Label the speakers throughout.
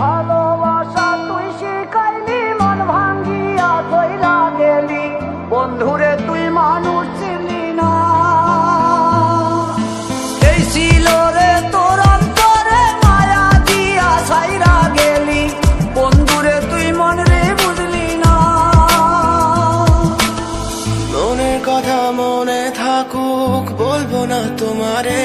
Speaker 1: ভালোবাসা তুই শিখাইলি, মন ভাঙ্গিয়া কইরা গেলি বন্ধুরে, তুই মানুষ ছিলি না। এই গেলি। বন্ধুরে, তুই মন রে না।
Speaker 2: কথা মনে থাকুক, বলব না তোমারে।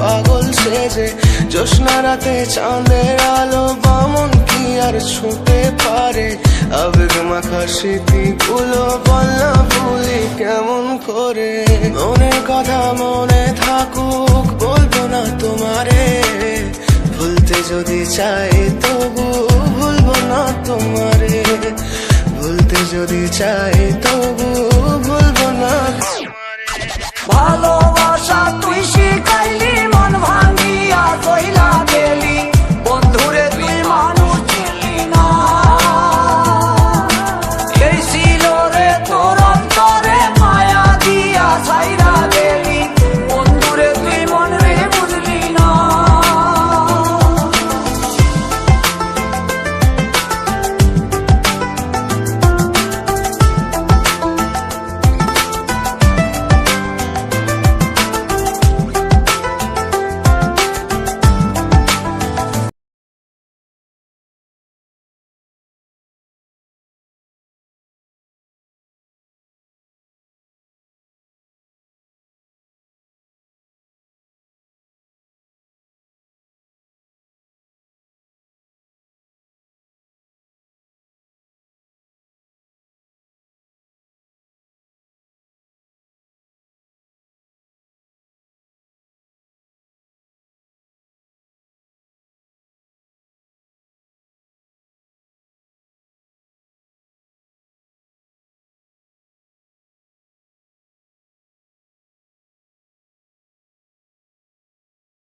Speaker 2: পাগল সেজে জোৎস্না রাতে চাঁদের আলো, বামন কি আর ছুটে পারে? আবেগ মাখা স্মৃতিগুলো গুলো বললা ভুলি কেমন করে? মনের কথা মনে থাকুক, বলব না তোমারে। ভুলতে যদি চাই, তবু ভুলবো না তোমারে। ভুলতে যদি চাই, তবু ভুলবো না ভালো